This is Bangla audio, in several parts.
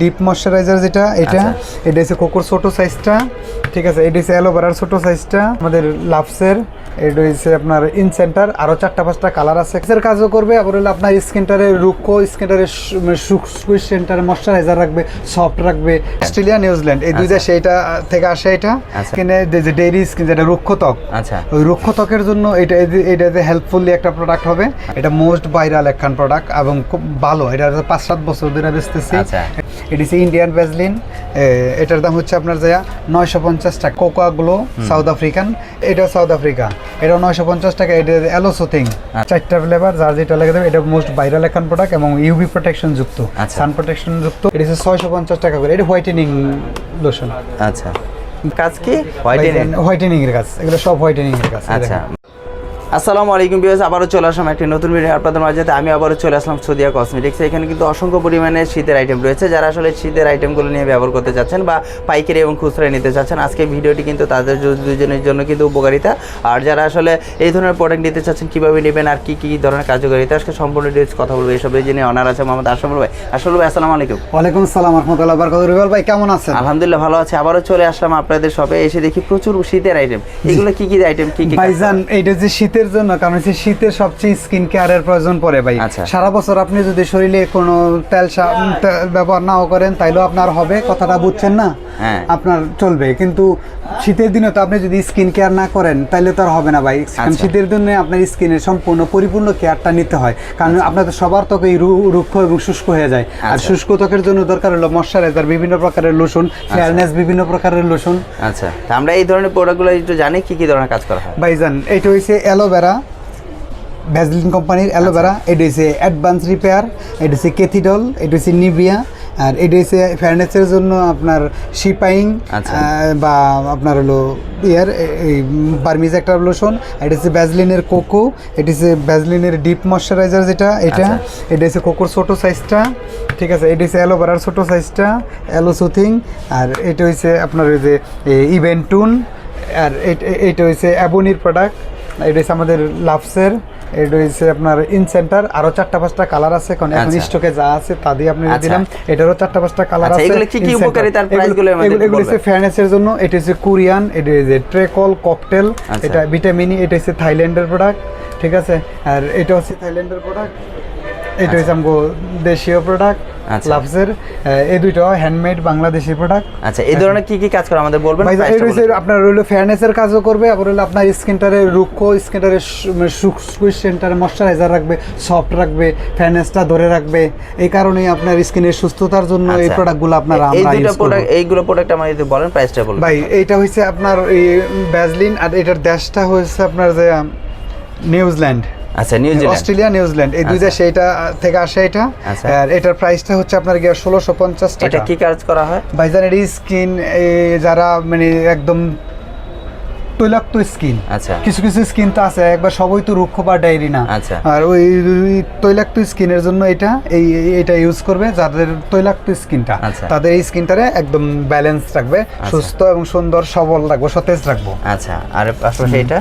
ডিপ ময়শ্চারাইজার যেটা এটা আচ্ছা। এটা হচ্ছে কোকোর ছোট সাইজটা ঠিক আছে? এটা হচ্ছে অ্যালোভেরার ছোট সাইজটা আমাদের লাভসের এটা হচ্ছে আপনার ইন সেন্টার আরও চারটা পাঁচটা কালার আছে। এর কাজও করবে আবার হলো আপনার স্কিনটারে রুক্ষ স্কিনটারে সুইচ সেন্টারে ময়শ্চারাইজার রাখবে সফট রাখবে। অস্ট্রেলিয়া নিউজিল্যান্ড এই দুই আচ্ছা। দেশে এটা থেকে আসে এটা। আচ্ছা। স্কিনে যে ডেইরি স্কিন যেটা রুক্ষ ত্বক আচ্ছা। ওই রুক্ষ ত্বকের জন্য এটা এটাতে হেল্পফুলি একটা প্রোডাক্ট হবে। এটা মোস্ট ভাইরাল একখান প্রোডাক্ট এবং খুব ভালো। এটা পাঁচ সাত বছর ধরে বেচতেছি। আচ্ছা। এটি হচ্ছে ইন্ডিয়ান ভ্যাসলিন এটার দাম হচ্ছে আপনার যা নয়শো পঞ্চাশ টাকা। কোকা গ্লো সাউথ আফ্রিকান এটা সাউথ আফ্রিকা এটা নয়শো পঞ্চাশ টাকা। এটা অ্যালোসোথিং চারটা ফ্লেভার যার যেটা লাগে দেবে এটা মোস্ট ভাইরাল একখান প্রোডাক্ট এবং ইউভি প্রোটেকশন যুক্ত। আচ্ছা। সান প্রোটেকশন যুক্ত। এটা হচ্ছে ছয়শো পঞ্চাশ টাকা করে। এটা হোয়াইটেনিং লোশন আচ্ছা। কাজ কি? হোয়াইট হোয়াইটেনিং এর কাজ। এগুলো সব হোয়াইটেনিং এর কাজ আচ্ছা। আসসালামু আলাইকুম বিয়াস আবারও চলে আসলাম একটি নতুন ভিডিও আপনাদের মাঝে। আমি আবারও চলে আসলাম সদিয়া কসমেটিক্স এখানে কিন্তু অসংখ্য পরিমাণে শীতের আইটেম রয়েছে। যারা আসলে শীতের আইটেমগুলো নিয়ে ব্যবহার করতে চাচ্ছেন বা পাইকারি এবং খুচরা নিতে চাচ্ছেন আজকে ভিডিওটি কিন্তু তাদের দুজনের জন্য কিন্তু উপকারিতা। আর যারা আসলে এই ধরনের প্রোডাক্ট নিতে চাচ্ছেন কীভাবে নেবেন আর কী কী ধরনের কার্যকারিতা আজকে সম্পূর্ণ ডিটেলস কথা বলব। এসব জেনে অনার আছে মোহাম্মদ আশরাফুল ভাই। আশরাফুল ভাই আসসালামু আলাইকুম। ওয়ালাইকুম আসসালাম রহমতুল্লাহ বারকাত রিবাল ভাই কেমন আছেন? আলহামদুলিল্লাহ ভালো আছে। আবারও চলে আসলাম আপনাদের শপে এসে দেখি প্রচুর শীতের আইটেম এগুলো কি কি আইটেম কি কি ভাইজান এইটা যে শীতের জন্য কারণ হচ্ছে শীতের সবচেয়ে স্কিন কেয়ারের প্রয়োজন পড়ে ভাই। আচ্ছা। সারা বছর আপনি যদি শরীরে কোনো তেল ব্যবহার নাও করেন তাইলেও আপনার হবে কথাটা বুঝছেন না? হ্যাঁ। আপনার চলবে। কিন্তু শীতের দিনে তো আপনি যদি স্কিন কেয়ার না করেন তাহলে তো আর হবে না ভাই। আচ্ছা। শীতের দিনে আপনার স্কিনের সম্পূর্ণ পরিপূর্ণ কেয়ারটা নিতে হয়। কারণ আপনাদের সবার ত্বক এই রুক্ষ এবং শুষ্ক হয়ে যায়। আর আচ্ছা। শুষ্ক ত্বকের জন্য দরকার হলো ময়শ্চারাইজার বিভিন্ন প্রকারের লোশন ফেয়ারনেস বিভিন্ন প্রকারের লোশন আচ্ছা। তা আমরা এই ধরনের প্রোডাক্টগুলো একটু জানি কি কি ধরনের কাজ করা হয়? ভাইজান এটা হইছে অ্যালোভেরা ভ্যাসলিন কোম্পানির অ্যালোভেরা এটা হচ্ছে অ্যাডভান্স রিপেয়ার এটা হচ্ছে কেথিডল এটা হচ্ছে নিভিয়া আর এটা হচ্ছে ফার্নেসের জন্য আপনার শিপাইং আচ্ছা। বা আপনার হলো ইয়ার এই বার্মিজ একটা লোশন এটা হচ্ছে ভ্যাসলিনের কোকো এটা হচ্ছে ভ্যাসলিনের ডিপ ময়শ্চারাইজার যেটা এটা আচ্ছা। এটা হচ্ছে কোকোর ছোট সাইজটা ঠিক আছে এটা হচ্ছে অ্যালোভেরার ছোট সাইজটা অ্যালোসুথিং আর এটা হচ্ছে আপনার ওই যে ইভেন্টুন আর এটা- এটা হচ্ছে অ্যাবোনির প্রোডাক্ট এটা হচ্ছে আমাদের লাভসের এটা হচ্ছে আপনার ইন সেন্টার আরও চারটা পাঁচটা কালার আছে এখন এখন আচ্ছা। স্টকে যা আছে তা দিয়ে আপনি আচ্ছা। দিলাম এটারও চারটা পাঁচটা কালার আচ্ছা, আছে এগুলো কি কি উপকারিতার এগুলো- গুলো আমাদের এগুলো- হচ্ছে? ফ্যানেসের জন্য এটা হচ্ছে কোরিয়ান এটা হচ্ছে ট্রেকল ককটেল। এটা ভিটামিনি এটা হচ্ছে থাইল্যান্ডের প্রোডাক্ট ঠিক আছে আর এটা হচ্ছে থাইল্যান্ডের প্রোডাক্ট এটা হচ্ছে আমগো দেশীয় প্রোডাক্ট আচ্ছা। লাভসের এই দুইটা হ্যান্ডমেড বাংলাদেশি প্রোডাক্ট আচ্ছা এই ধরনের কি কি কাজ করে আমাদের বলবেন? ভাই এই রয়েছে। আপনার রইল ফেয়ারনেসের কাজও করবে আবার হলো আপনার স্কিনটারে রুক্ষ স্কিনটারে সুইচ সেন্টারে ময়শ্চারাইজার রাখবে সফট রাখবে ফেয়ারনেসটা ধরে রাখবে। এই কারণেই আপনার স্কিনের সুস্থতার জন্য এই আচ্ছা। প্রোডাক্টগুলো আপনারা এই আমরা ইউজ করব। প্রোডাক্ট এইগুলো প্রোডাক্ট আমার যদি বলেন প্রাইসটা বলুন। ভাই এইটা হচ্ছে আপনার এই ব্যাজলিন আর এটার দেশটা হচ্ছে আপনার যে নিউজিল্যান্ড আচ্ছা নিউজিল্যান্ড অস্ট্রেলিয়া নিউজিল্যান্ড এই দুই। দেশে এটা থেকে আসে এটা। আচ্ছা। আর এটার প্রাইসটা হচ্ছে আপনার গিয়ে ষোলোশো পঞ্চাশ এটা টাকা। কি কাজ করা হয়? ভাইজানের স্কিন যারা মানে একদম তৈলাক্ত স্কিন। আচ্ছা। কিছু কিছু স্কিন তো আছে একবার সবই তো রুক্ষ বা ডায়েরি না। আচ্ছা। আর ওই তৈলাক্ত স্কিনের জন্য এটা এই এটা ইউজ করবে যাদের তৈলাক্ত স্কিনটা। আচ্ছা। তাদের এই স্কিনটারে একদম ব্যালেন্স রাখবে সুস্থ এবং সুন্দর সবল রাখব সতেজ রাখব। আচ্ছা আর পাশাপাশি এটা?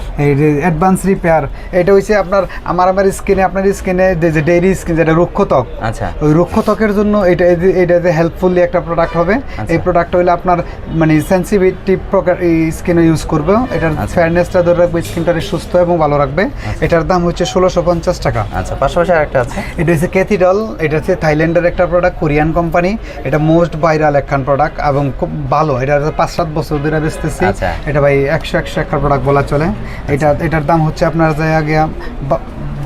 অ্যাডভান্স রিপেয়ার এটা হচ্ছে আপনার আমার আমার স্কিনে আপনার স্কিনে যে ডেইরি স্কিন যেটা রুক্ষ ত্বক আচ্ছা। ওই রুক্ষ ত্বকের জন্য এটা এটাতে হেল্পফুলি একটা প্রোডাক্ট হবে আচ্ছা। এই প্রোডাক্ট হলে আপনার মানে সেন্সিটিভ প্রকার স্কিনে ইউজ করবে এটার আচ্ছা। ফেয়ারনেসটা ধরে রাখবে স্কিনটারে সুস্থ এবং ভালো রাখবে। এটার দাম হচ্ছে ষোলোশো পঞ্চাশ টাকা। আচ্ছা পাশাপাশি আরেকটা আছে? এটা হচ্ছে ক্যাথিডল এটা হচ্ছে থাইল্যান্ডের একটা প্রোডাক্ট কোরিয়ান কোম্পানি এটা মোস্ট ভাইরাল একখান প্রোডাক্ট এবং খুব ভালো। এটা পাঁচ সাত বছর ধরে বেচতেছি। আচ্ছা। এটা ভাই একশো একশো একটা প্রোডাক্ট বলা চলে। এটা এটার দাম হচ্ছে আপনার জায়গা গিয়া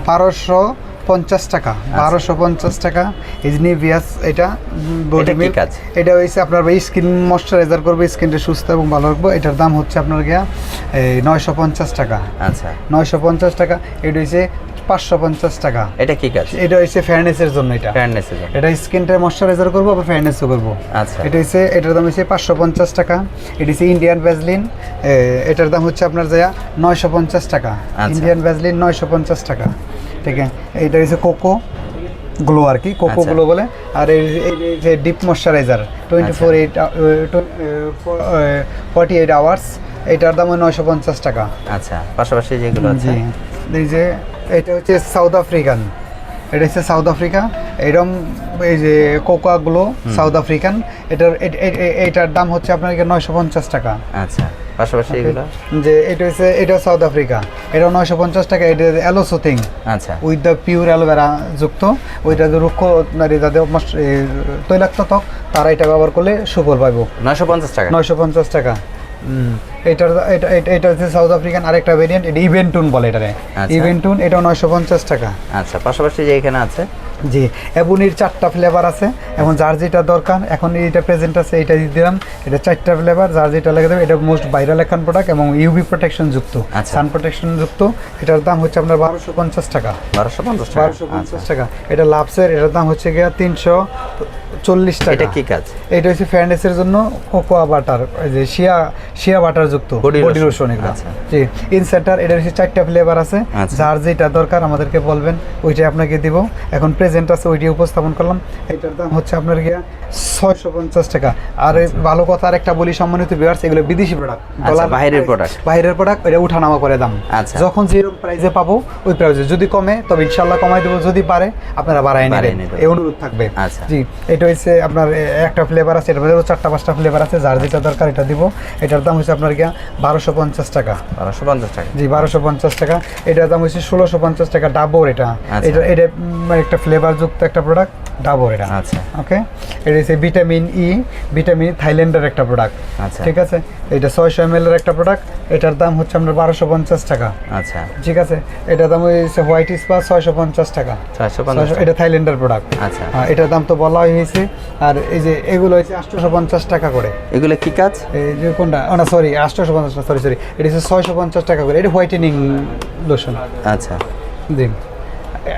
বারোশো পঞ্চাশ টাকা বারোশো পঞ্চাশ টাকা। ইজনিভিয়াস এটা বডি এটা কি কাজ? এটা হচ্ছে আপনার স্কিন ময়শ্চারাইজার করবে স্কিনটা সুস্থ এবং ভালো রাখব। এটার দাম হচ্ছে আপনার গিয়া এই নয়শো পঞ্চাশ টাকা। আচ্ছা। নয়শো পঞ্চাশ টাকা এটা হচ্ছে পাঁচশো পঞ্চাশ টাকা। এটা কি কাজ? এটা হচ্ছে ফেয়ারনেসের জন্য এটা। ফেয়ারনেসের জন্য। এটা স্কিনটা ময়শ্চারাইজার করব আবার ফেয়ারনেসও করব। আচ্ছা। এটা হচ্ছে এটার দাম হচ্ছে পাঁচশো পঞ্চাশ টাকা। এটা হচ্ছে ইন্ডিয়ান ভ্যাসলিন এটার দাম হচ্ছে আপনার যা নয়শো পঞ্চাশ টাকা। আচ্ছা। ইন্ডিয়ান ভ্যাসলিন নয়শো পঞ্চাশ টাকা। ঠিক আছে এইটা হচ্ছে কোকো গ্লো আর কি কোকো আচ্ছা। গ্লো বলে। আর এই এই যে deep moisturiser twenty four eight forty eight hours এটার দাম নয়শো পঞ্চাশ টাকা। আচ্ছা পাশাপাশি যেগুলো আছে? জি এই যে এটা হচ্ছে সাউথ আফ্রিকান এটা হচ্ছে সাউথ আফ্রিকা এরকম এই যে কোকাগুলো সাউথ আফ্রিকান এটার এটার দাম হচ্ছে আপনার নয়শো পঞ্চাশ টাকা। আচ্ছা। পাশাপাশি এগুলো? যে এটা হচ্ছে এটা সাউথ আফ্রিকা এটা নয়শো পঞ্চাশ টাকা এটা অ্যালোসোথিং আচ্ছা। উইথ দ্য পিওর অ্যালোভেরা যুক্ত। ওইটা যে রুক্ষ নারী যাদের তৈলাক্ত ত্বক তারা এটা ব্যবহার করলে সুফল পাইব। নয়শো পঞ্চাশ টাকা? নয়শো পঞ্চাশ টাকা। এটার এটা এটা- এটা হচ্ছে সাউথ আফ্রিকান আরেকটা ভেরিয়েন্ট এটা ইভেন্টুন বলে এটারে। আচ্ছা। ইভেন্টুন এটাও নয়শো পঞ্চাশ টাকা। আচ্ছা পাশাপাশি যে এখানে আছে? জি এবুনির চারটা ফ্লেভার আছে। এখন যার যেটা দরকার এখন এইটা প্রেজেন্ট আছে এটা দিয়ে দিলাম। এটা চারটা ফ্লেভার যার যেটা লেগে দেবে এটা মোস্ট ভাইরাল একখান প্রোডাক্ট এবং ইউভি প্রোটেকশন যুক্ত আচ্ছা। সান প্রোটেকশন যুক্ত। এটার দাম হচ্ছে আপনার বারোশো পঞ্চাশ টাকা। বারোশো পঞ্চাশ বারোশো আচ্ছা। পঞ্চাশ টাকা। এটা লাভসের এটার দাম হচ্ছে গিয়া তিনশো চল্লিশ টাকা। এটা কি কাজ? এটা হচ্ছে ফ্যান্ডেসের জন্য কোকোয়া বাটার যে শিয়া শিয়া বাটার যুক্ত বডি লোশন এগুলো। আচ্ছা। জি ইনসেন্টার এটা হচ্ছে চারটা ফ্লেভার আছে। আচ্ছা। যার যেটা দরকার আমাদেরকে বলবেন ওইটাই আপনাকে দিব। এখন প্রেজেন্ট আছে ওইটি উপস্থাপন করলাম। এটার দাম হচ্ছে আপনার গিয়া ছয়শো পঞ্চাশ টাকা। আর ভালো কথা আর একটা বলি সম্মানিত বিয়ার্স এগুলো বিদেশি প্রোডাক্ট আচ্ছা, বাইরের product। বাইরের প্রোডাক্ট এটা উঠানামা করে দাম। আচ্ছা। যখন যেরকম প্রাইসে পাবো ওই প্রাইসে যদি কমে তবে ইনশাল্লাহ কমাই দেবো। যদি পারে আপনারা বাড়াই নেবেন। এই অনুরোধ থাকবে। আচ্ছা। জি এটা হচ্ছে আপনার একটা ফ্লেভার আছে এটার মধ্যে চারটা পাঁচটা ফ্লেভার আছে। যার যেটা দরকার এটা দিব। এটার দাম হচ্ছে আপনার গিয়া বারোশো পঞ্চাশ টাকা। বারোশো পঞ্চাশ টাকা। জি বারোশো পঞ্চাশ টাকা। এটার দাম হচ্ছে ষোলোশো পঞ্চাশ টাকা ডাবর এটা। আচ্ছা। এটা এটা একটা ফ্লেভার যুক্ত একটা প্রোডাক্ট ডাবর এটা। আচ্ছা। ওকে এটা হচ্ছে ভিটামিন ই ভিটামিন থাইল্যান্ডের একটা প্রোডাক্ট আচ্ছা। ঠিক আছে? এটা ছয়শো এম এর একটা প্রোডাক্ট এটার দাম হচ্ছে আপনার বারোশো পঞ্চাশ টাকা। আচ্ছা। ঠিক আছে? এটার দাম হচ্ছে হোয়াইট স্পা ছয়শো পঞ্চাশ টাকা। এটা থাইল্যান্ডের প্রোডাক্ট আচ্ছা। হ্যাঁ এটার দাম তো বলা হয়েছে। আর এই যে এগুলো হচ্ছে আটশোশো পঞ্চাশ টাকা করে। এগুলো কি কাজ? এই যে কোনটা? না সরি আটশোশো পঞ্চাশ সরি সরি এটা হচ্ছে ছয়শো পঞ্চাশ টাকা করে। এটা হোয়াইটেনিং লোশন। আচ্ছা। জি।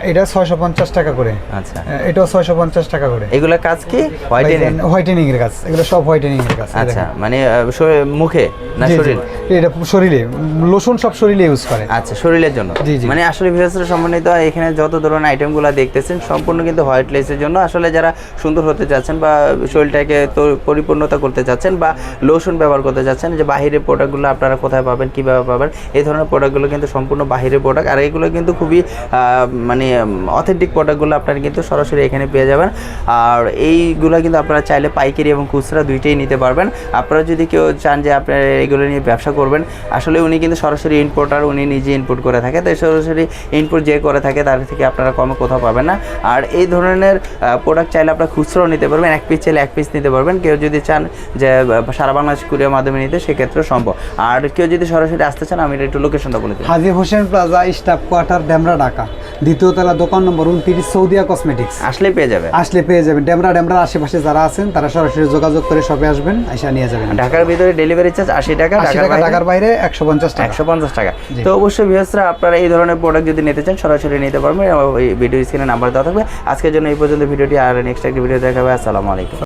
এটা ছয়শো পঞ্চাশ টাকা করে। আচ্ছা। এটাও ছয়শো পঞ্চাশ টাকা করে। এগুলো কাজ কি? হোয়াইটেনিং হোয়াইটেনিং এর কাজ। এগুলো সব হোয়াইটেনিং এর কাজ আচ্ছা মানে মুখে না। শরীর? এটা শরীরে। লোশন সব শরীরে ইউজ করে। আচ্ছা শরীরের জন্য। মানে আসলে সম্মানিত এখানে যত ধরনের আইটেমগুলো দেখতেছেন সম্পূর্ণ কিন্তু হোয়াইট লেসের জন্য। আসলে যারা সুন্দর হতে চাচ্ছেন বা শরীরটাকে পরিপূর্ণতা করতে চাচ্ছেন বা লোশন ব্যবহার করতে চাচ্ছেন যে বাহিরের প্রোডাক্টগুলো আপনারা কোথায় পাবেন কীভাবে পাবেন এই ধরনের প্রোডাক্টগুলো কিন্তু সম্পূর্ণ বাহিরের প্রোডাক্ট আর এগুলো কিন্তু খুবই আহ, মানে অথেন্টিক প্রোডাক্টগুলো আপনারা কিন্তু সরাসরি এখানে পেয়ে যাবেন। আর এইগুলো কিন্তু আপনারা চাইলে পাইকারি এবং খুচরা দুইটাই নিতে পারবেন। আপনারা যদি কেউ চান যে আপনারা এগুলো নিয়ে ব্যবসা করবেন, আসলে উনি কিন্তু সরাসরি ইনপোর্টার উনি নিজে ইনপুট করে থাকে। তাই সরাসরি ইনপুট যে করে থাকে, তার থেকে আপনারা কমে কোথাও পাবেন না। আর এই ধরনের প্রোডাক্ট চাইলে আপনারা খুচরাও নিতে পারবেন। এক পিস চাইলে এক পিস নিতে পারবেন। কেউ যদি চান যে সারা বাংলাদেশ কুরিয়ার মাধ্যমে নিতে সেক্ষেত্রে সম্ভব। আর কেউ যদি সরাসরি আসতে চান, আমি একটু লোকেশনটা বলে দিই। Haji Hossain plaza, staff quarter, Demra, Dhaka. দ্বিতীয় তলা দোকান নম্বর উনত্রিশ সৌদিয়া কসমেটিক্স আসলে পেয়ে যাবে আসলে পেয়ে যাবেন। ডেমরা ডেমরার আশেপাশে যারা আছেন তারা সরাসরি যোগাযোগ করে সবে আসবেন আইসা নিয়ে যাবেন। ঢাকার ভিতরে ডেলিভারি চার্জ আশি টাকা ঢাকার বাইরে একশো পঞ্চাশ টাকা। একশো পঞ্চাশ টাকা। তো অবশ্যই ভিউয়ার্সরা আপনারা এই ধরনের প্রোডাক্ট যদি নিতে চান সরাসরি নিতে পারবেন। এই ভিডিও স্ক্রিনে নাম্বার দেওয়া থাকবে। আজকের জন্য এই পর্যন্ত ভিডিওটি আর নেক্সট একটা ভিডিও দেখাবে। আসসালামু আলাইকুম।